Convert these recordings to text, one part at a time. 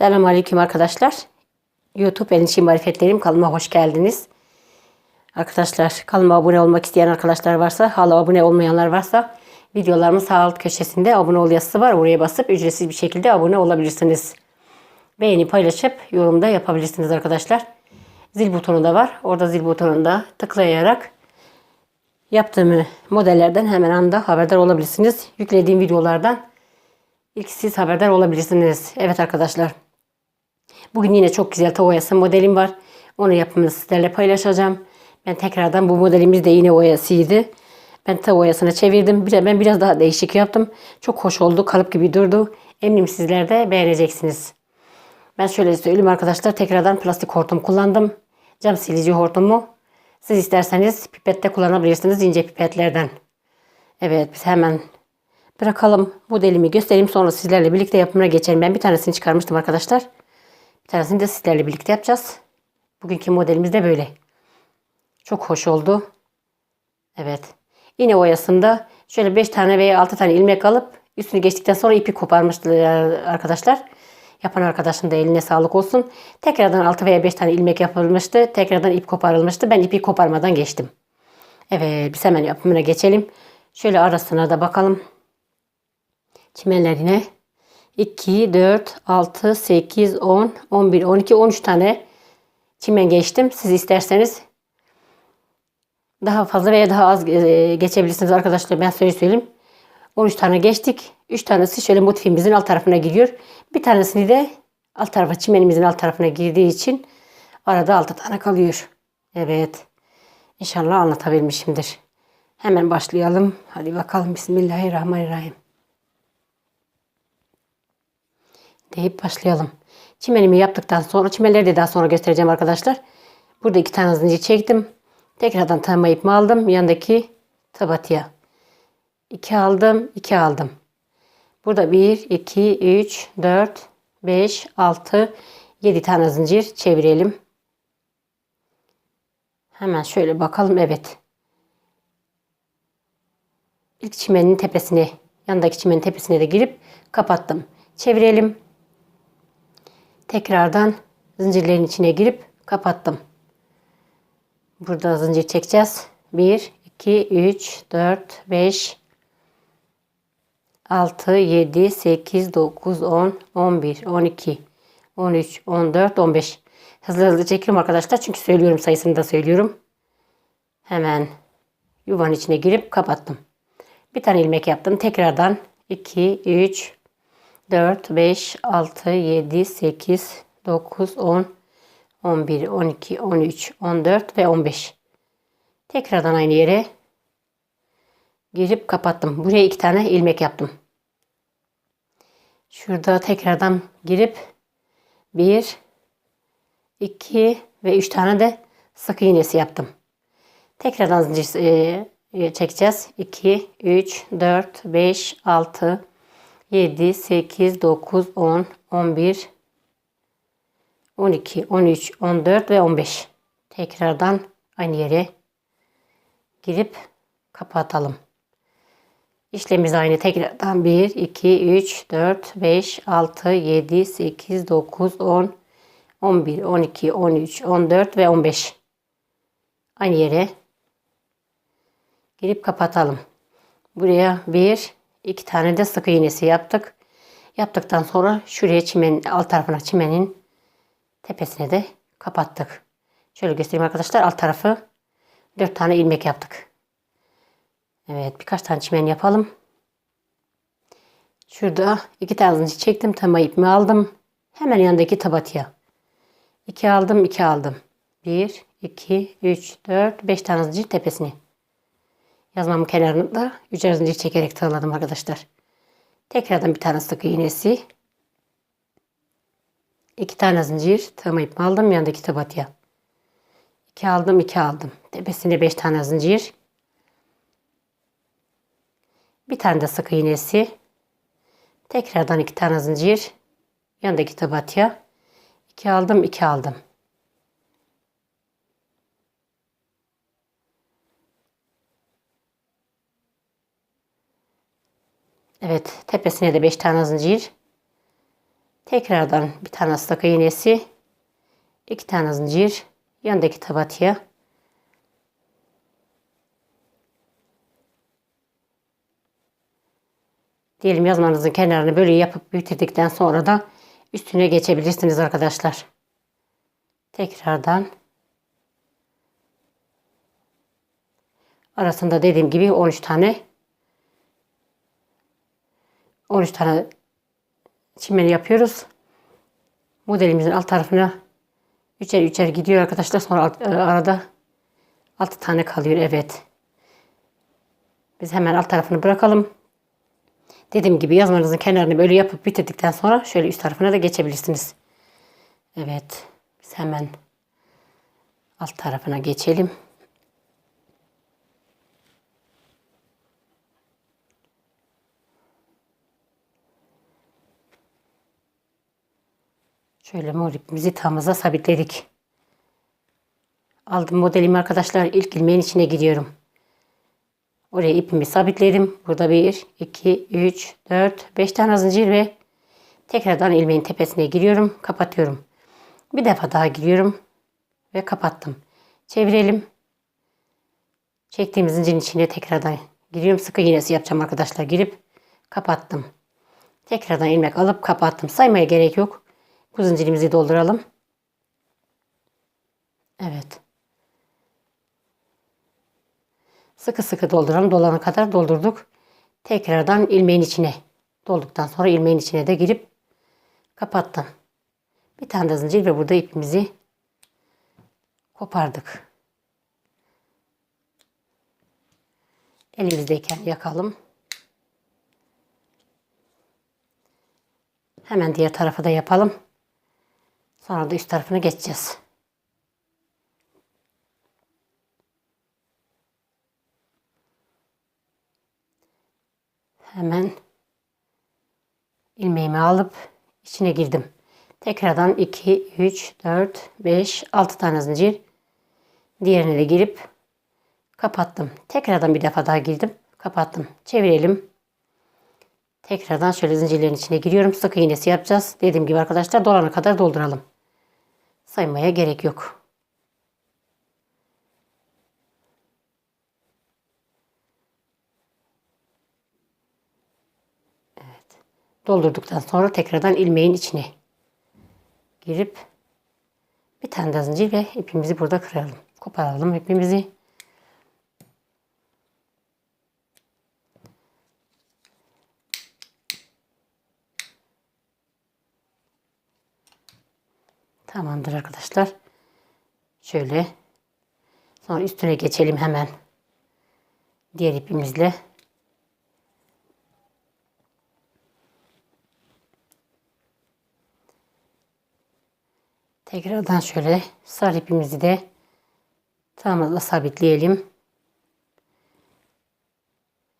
Selamun Aleyküm arkadaşlar. YouTube Enişi Marifetlerim kanalıma hoş geldiniz. Arkadaşlar kanalıma abone olmak isteyen arkadaşlar varsa, hala abone olmayanlar varsa videolarımın sağ alt köşesinde abone ol yazısı var. Oraya basıp ücretsiz bir şekilde abone olabilirsiniz. Beğeni paylaşıp yorumda yapabilirsiniz arkadaşlar. Zil butonu da var. Orada zil butonunda tıklayarak yaptığım modellerden hemen anda haberdar olabilirsiniz. Yüklediğim videolardan ilk siz haberdar olabilirsiniz. Evet arkadaşlar. Bugün yine çok güzel tava oyası modelim var. Onu yapımını sizlerle paylaşacağım. Ben tekrardan bu modelimiz de yine oyasıydı. Ben tava oyasına çevirdim. Bir ben biraz daha değişik yaptım. Çok hoş oldu. Kalıp gibi durdu. Eminim sizler de beğeneceksiniz. Ben şöyle söyleyeyim arkadaşlar. Tekrardan plastik hortum kullandım. Cam silici hortumu. Siz isterseniz pipette kullanabilirsiniz. ince pipetlerden. Evet biz hemen bırakalım. Modelimi göstereyim. Sonra sizlerle birlikte yapımına geçelim. Ben bir tanesini çıkarmıştım arkadaşlar. Bir tanesini de sizlerle birlikte yapacağız. Bugünkü modelimiz de böyle. Çok hoş oldu. Evet. Yine oyasında şöyle 5 tane veya 6 tane ilmek alıp üstünü geçtikten sonra ipi koparmıştı arkadaşlar. Yapan arkadaşın da eline sağlık olsun. Tekrardan 6 veya 5 tane ilmek yapılmıştı. Tekrardan ip koparılmıştı. Ben ipi koparmadan geçtim. Evet biz hemen yapımına geçelim. Şöyle arasına da bakalım. Çimenlerine 2, 4, 6, 8, 10, 11, 12, 13 tane çimen geçtim. Siz isterseniz daha fazla veya daha az e, geçebilirsiniz arkadaşlar. Ben söyle söyleyeyim. 13 tane geçtik. 3 tanesi şöyle motifimizin alt tarafına giriyor. Bir tanesini de alt tarafa çimenimizin alt tarafına girdiği için arada 6 tane kalıyor. Evet. İnşallah anlatabilmişimdir. Hemen başlayalım. Hadi bakalım. Bismillahirrahmanirrahim. Deyip başlayalım. Çimenimi yaptıktan sonra çimenleri de daha sonra göstereceğim arkadaşlar. Burada iki tane zincir çektim. Tekrardan tama ipimi aldım. Yanındaki tabatıya. 2 aldım, 2 aldım. Burada 1, 2, 3, 4, 5, 6, 7 tane zincir çevirelim. Hemen şöyle bakalım. Evet. İlk çimenin tepesine, yanındaki çimenin tepesine de girip kapattım. Çevirelim. Tekrardan zincirlerin içine girip kapattım. Burada zincir çekeceğiz. 1, 2, 3, 4, 5, 6, 7, 8, 9, 10, 11, 12, 13, 14, 15. Hızlı hızlı çekiyorum arkadaşlar. Çünkü söylüyorum sayısını da söylüyorum. Hemen yuvanın içine girip kapattım. Bir tane ilmek yaptım. Tekrardan 2, 3, 4, 5, 6, 7, 8, 9, 10, 11, 12, 13, 14 ve 15. Tekrardan aynı yere girip kapattım. Buraya iki tane ilmek yaptım. Şurada tekrardan girip 1, 2 ve 3 tane de sık iğnesi yaptım. Tekrardan zincir e, çekeceğiz. 2, 3, 4, 5, 6, 7, 8, 9, 10, 11, 12, 13, 14 ve 15. Tekrardan aynı yere girip kapatalım. İşlemimiz aynı. Tekrardan 1, 2, 3, 4, 5, 6, 7, 8, 9, 10, 11, 12, 13, 14 ve 15. Aynı yere girip kapatalım. Buraya 1, 2 tane de sık iğnesi yaptık. Yaptıktan sonra şuraya çimenin alt tarafına çimenin tepesine de kapattık. Şöyle göstereyim arkadaşlar. Alt tarafı 4 tane ilmek yaptık. Evet birkaç tane çimen yapalım. Şurada iki tane zincir çektim. Tama ipimi aldım. Hemen yanındaki tabatıya. 2 aldım 2 aldım. 1, 2, 3, 4, 5 tane zincir tepesine. Yazmamın kenarında üçer zincir çekerek tığladım arkadaşlar. Tekrardan bir tane sık iğnesi. 2 tane zincir tığma ipimi aldım yanındaki tabatıya. 2 aldım 2 aldım. Tepesine 5 tane zincir. Bir tane de sık iğnesi. Tekrardan iki tane zincir. Yanındaki tabatıya. 2 aldım 2 aldım. Evet tepesine de 5 tane zincir. Tekrardan bir tane sık iğnesi, iki tane zincir, yandaki tabatıya diyelim yazmanızın kenarını böyle yapıp bitirdikten sonra da üstüne geçebilirsiniz arkadaşlar. Tekrardan arasında dediğim gibi 13 tane 13 tane çimeni yapıyoruz. Modelimizin alt tarafına üçer üçer gidiyor arkadaşlar. Sonra alt- e, arada 6 tane kalıyor. Evet. Biz hemen alt tarafını bırakalım. Dediğim gibi yazmanızın kenarını böyle yapıp bitirdikten sonra şöyle üst tarafına da geçebilirsiniz. Evet. Biz hemen alt tarafına geçelim. Şöyle mor ipimizi tamıza sabitledik. Aldım modelimi arkadaşlar. İlk ilmeğin içine gidiyorum. Oraya ipimi sabitledim. Burada 1, 2, 3, 4, 5 tane zincir ve tekrardan ilmeğin tepesine giriyorum. Kapatıyorum. Bir defa daha giriyorum ve kapattım. Çevirelim. Çektiğimiz zincirin içine tekrardan giriyorum. Sık iğnesi yapacağım arkadaşlar. Girip kapattım. Tekrardan ilmek alıp kapattım. Saymaya gerek yok. Bu zincirimizi dolduralım. Evet. Sıkı sıkı dolduralım. Dolana kadar doldurduk. Tekrardan ilmeğin içine dolduktan sonra ilmeğin içine de girip kapattım. Bir tane de zincir ve burada ipimizi kopardık. Elimizdeyken yakalım. Hemen diğer tarafa da yapalım. Sonra da üst tarafına geçeceğiz. Hemen ilmeğimi alıp içine girdim. Tekrardan 2, 3, 4, 5, 6 tane zincir. Diğerine de girip kapattım. Tekrardan bir defa daha girdim. Kapattım. Çevirelim. Tekrardan şöyle zincirlerin içine giriyorum. Sık iğnesi yapacağız. Dediğim gibi arkadaşlar dolana kadar dolduralım. Saymaya gerek yok. Evet. Doldurduktan sonra tekrardan ilmeğin içine girip bir tane daha zincir ve ipimizi burada kıralım. Koparalım ipimizi. Tamamdır arkadaşlar. Şöyle. Sonra üstüne geçelim hemen. Diğer ipimizle. Tekrardan şöyle sarı ipimizi de tığımızla sabitleyelim.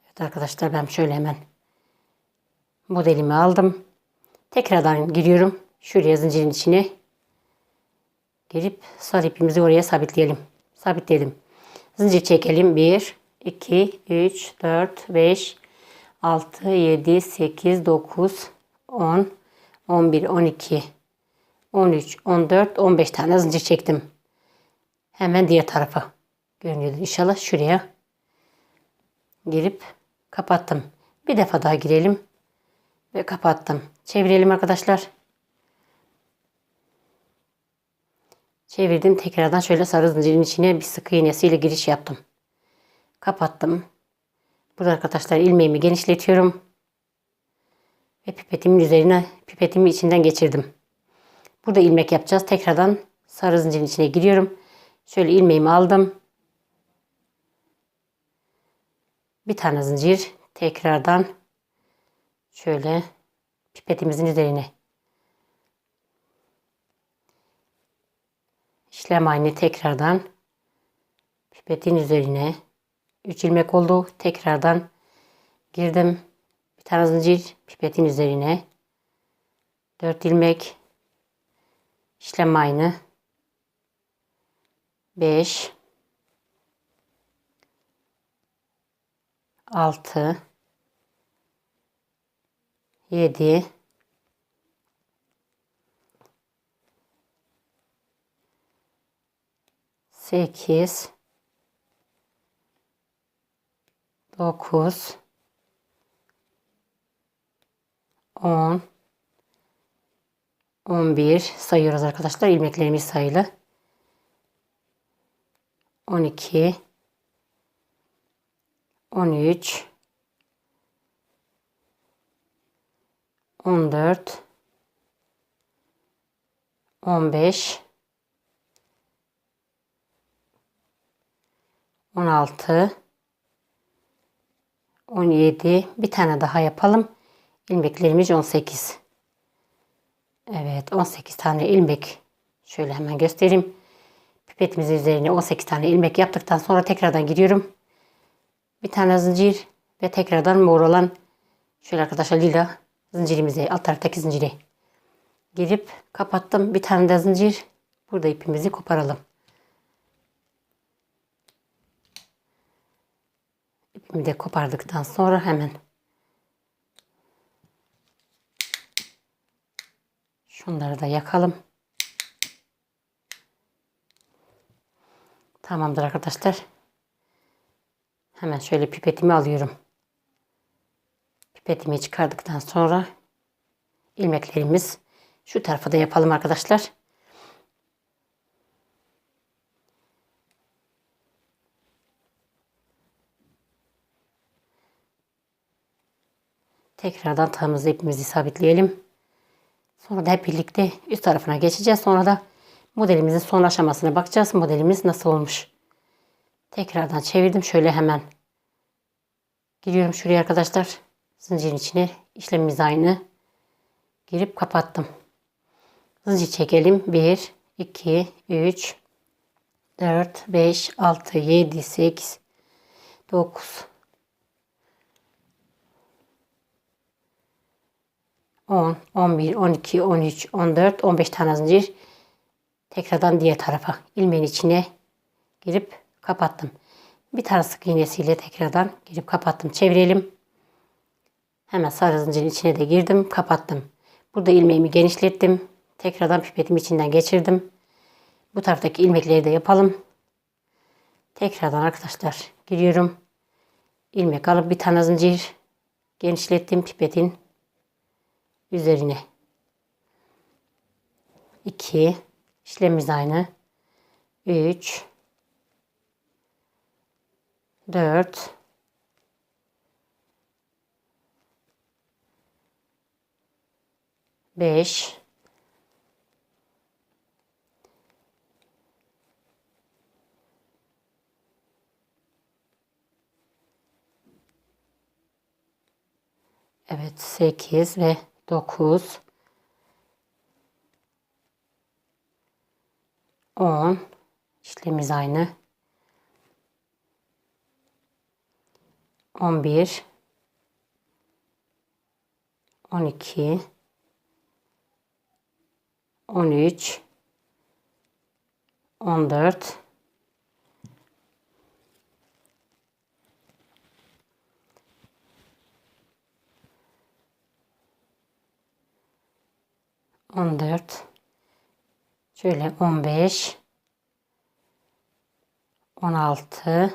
Evet arkadaşlar ben şöyle hemen modelimi aldım. Tekrardan giriyorum. Şuraya zincirin içine girip sarı ipimizi oraya sabitleyelim. Sabitledim. Zincir çekelim. 1, 2, 3, 4, 5, 6, 7, 8, 9, 10, 11, 12, 13, 14, 15 tane zincir çektim. Hemen diğer tarafa görünüyordu. İnşallah şuraya girip kapattım. Bir defa daha girelim ve kapattım. Çevirelim arkadaşlar. Çevirdim. Tekrardan şöyle sarı zincirin içine bir sık iğnesiyle giriş yaptım. Kapattım. Burada arkadaşlar ilmeğimi genişletiyorum. Ve pipetimin üzerine pipetimi içinden geçirdim. Burada ilmek yapacağız. Tekrardan sarı zincirin içine giriyorum. Şöyle ilmeğimi aldım. Bir tane zincir. Tekrardan şöyle pipetimizin üzerine işlem aynı tekrardan pipetin üzerine 3 ilmek oldu. Tekrardan girdim. Bir tane zincir pipetin üzerine 4 ilmek işlem aynı 5 6 7 8 9 10 11 sayıyoruz arkadaşlar. ilmeklerimiz sayılı. 12 13 14 15 16 17 bir tane daha yapalım. İlmeklerimiz 18. Evet 18 tane ilmek. Şöyle hemen göstereyim. Pipetimizin üzerine 18 tane ilmek yaptıktan sonra tekrardan giriyorum. Bir tane zincir ve tekrardan mor olan şöyle arkadaşlar lila zincirimizi alt taraftaki zinciri girip kapattım. Bir tane de zincir. Burada ipimizi koparalım. İpimi de kopardıktan sonra hemen şunları da yakalım. Tamamdır arkadaşlar. Hemen şöyle pipetimi alıyorum. Pipetimi çıkardıktan sonra ilmeklerimiz şu tarafa da yapalım arkadaşlar. Tekrardan tığımızı ipimizi sabitleyelim. Sonra da hep birlikte üst tarafına geçeceğiz. Sonra da modelimizin son aşamasına bakacağız. Modelimiz nasıl olmuş. Tekrardan çevirdim. Şöyle hemen giriyorum şuraya arkadaşlar. Zincirin içine işlemimiz aynı. Girip kapattım. Zincir çekelim. 1, 2, 3, 4, 5, 6, 7, 8, 9, 10, 11, 12, 13, 14, 15 tane zincir. Tekrardan diğer tarafa ilmeğin içine girip kapattım. Bir tane sık iğnesiyle tekrardan girip kapattım. Çevirelim. Hemen sarı zincirin içine de girdim. Kapattım. Burada ilmeğimi genişlettim. Tekrardan pipetimi içinden geçirdim. Bu taraftaki ilmekleri de yapalım. Tekrardan arkadaşlar giriyorum. İlmek alıp bir tane zincir genişlettim pipetin üzerine. 2 işlemimiz aynı. 3 4 5 Evet 8 ve 9 10 işlemimiz aynı. 11 12 13 14 14 şöyle 15 16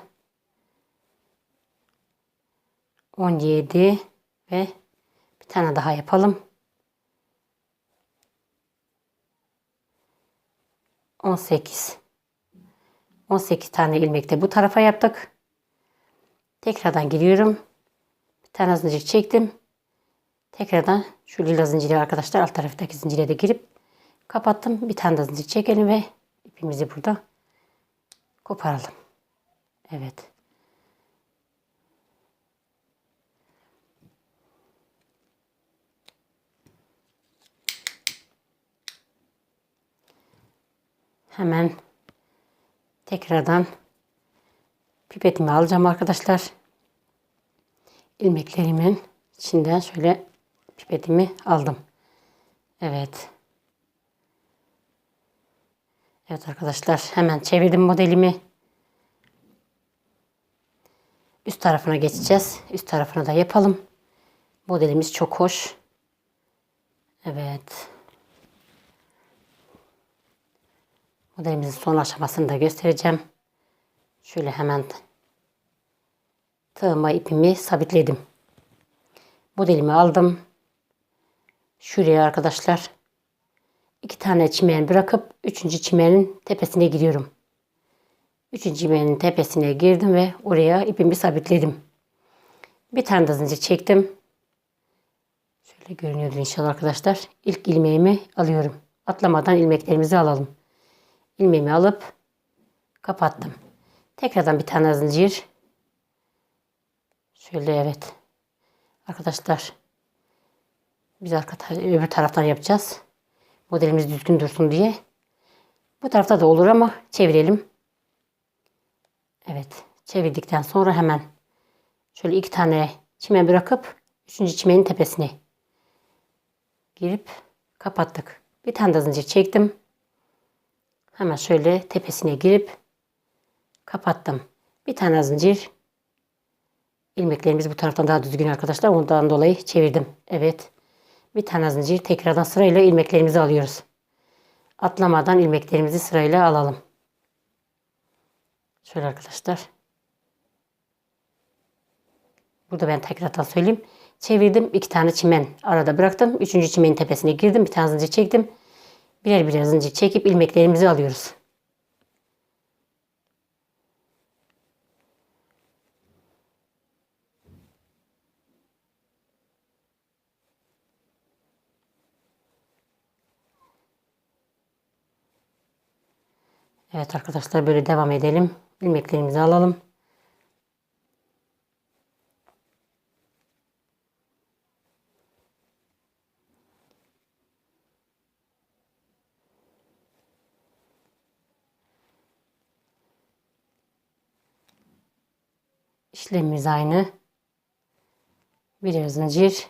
17 ve bir tane daha yapalım. 18 18 tane ilmek de bu tarafa yaptık. Tekrardan giriyorum. Bir tane zincir çektim. Tekrardan şu lila zinciri arkadaşlar alt taraftaki zincire de girip kapattım. Bir tane de zincir çekelim ve ipimizi burada koparalım. Evet. Hemen tekrardan pipetimi alacağım arkadaşlar. ilmeklerimin içinden şöyle pipetimi aldım. Evet. Evet arkadaşlar hemen çevirdim modelimi. Üst tarafına geçeceğiz. Üst tarafına da yapalım. Modelimiz çok hoş. Evet. Modelimizin son aşamasını da göstereceğim. Şöyle hemen tığıma ipimi sabitledim. Modelimi aldım. Şuraya arkadaşlar iki tane çimen bırakıp üçüncü çimenin tepesine giriyorum. Üçüncü çimenin tepesine girdim ve oraya ipimi sabitledim. Bir tane de zincir çektim. Şöyle görünüyordur inşallah arkadaşlar. İlk ilmeğimi alıyorum. Atlamadan ilmeklerimizi alalım. İlmeğimi alıp kapattım. Tekrardan bir tane zincir. Şöyle evet. Arkadaşlar biz arka öbür taraftan yapacağız. Modelimiz düzgün dursun diye. Bu tarafta da olur ama çevirelim. Evet. Çevirdikten sonra hemen şöyle iki tane çimen bırakıp üçüncü çimenin tepesine girip kapattık. Bir tane de zincir çektim. Hemen şöyle tepesine girip kapattım. Bir tane zincir. İlmeklerimiz bu taraftan daha düzgün arkadaşlar. Ondan dolayı çevirdim. Evet. Bir tane zincir tekrardan sırayla ilmeklerimizi alıyoruz. Atlamadan ilmeklerimizi sırayla alalım. Şöyle arkadaşlar. Burada ben tekrardan söyleyeyim. Çevirdim. iki tane çimen arada bıraktım. Üçüncü çimenin tepesine girdim. Bir tane zincir çektim. Birer birer zincir çekip ilmeklerimizi alıyoruz. Evet arkadaşlar böyle devam edelim. İlmeklerimizi alalım. İşlemimiz aynı. Birer zincir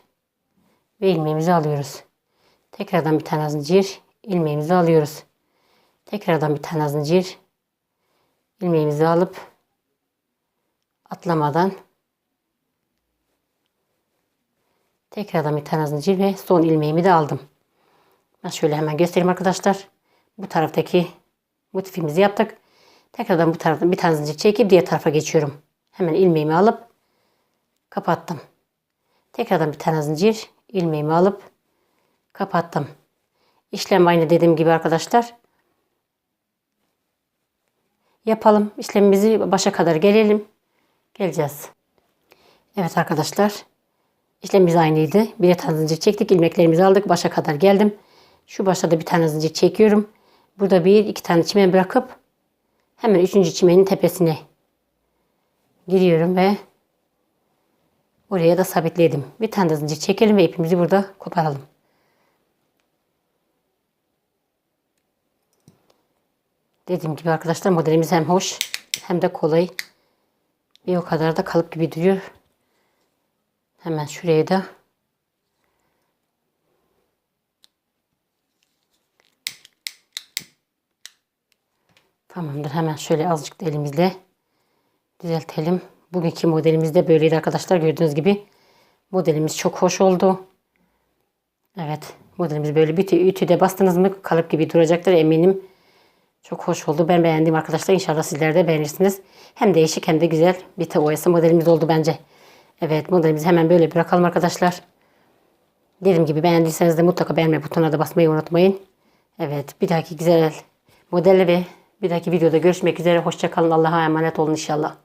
ve ilmeğimizi alıyoruz. Tekrardan bir tane zincir, ilmeğimizi alıyoruz. Tekrardan bir tane zincir, ilmeğimizi alıp atlamadan tekrardan bir tane zincir ve son ilmeğimi de aldım. Ben şöyle hemen göstereyim arkadaşlar. Bu taraftaki motifimizi yaptık. Tekrardan bu taraftan bir tane zincir çekip diğer tarafa geçiyorum. Hemen ilmeğimi alıp kapattım. Tekrardan bir tane zincir, ilmeğimi alıp kapattım. İşlem aynı dediğim gibi arkadaşlar. Yapalım. İşlemimizi başa kadar gelelim. Geleceğiz. Evet arkadaşlar. İşlemimiz aynıydı. Bir tane zincir çektik. ilmeklerimizi aldık. Başa kadar geldim. Şu başta da bir tane zincir çekiyorum. Burada bir iki tane çimen bırakıp hemen üçüncü çimenin tepesine giriyorum ve oraya da sabitledim. Bir tane zincir çekelim ve ipimizi burada koparalım. Dediğim gibi arkadaşlar modelimiz hem hoş hem de kolay. Bir o kadar da kalıp gibi duruyor. Hemen şuraya da Tamamdır. Hemen şöyle azıcık da elimizle düzeltelim. Bugünkü modelimiz de böyleydi arkadaşlar. Gördüğünüz gibi modelimiz çok hoş oldu. Evet. Modelimiz böyle bir ütüde bastınız mı kalıp gibi duracaktır eminim. Çok hoş oldu. Ben beğendim arkadaşlar. İnşallah sizler de beğenirsiniz. Hem değişik hem de güzel bir oyası modelimiz oldu bence. Evet modelimizi hemen böyle bırakalım arkadaşlar. Dediğim gibi beğendiyseniz de mutlaka beğenme butonuna da basmayı unutmayın. Evet bir dahaki güzel modelle ve bir dahaki videoda görüşmek üzere. Hoşçakalın. Allah'a emanet olun inşallah.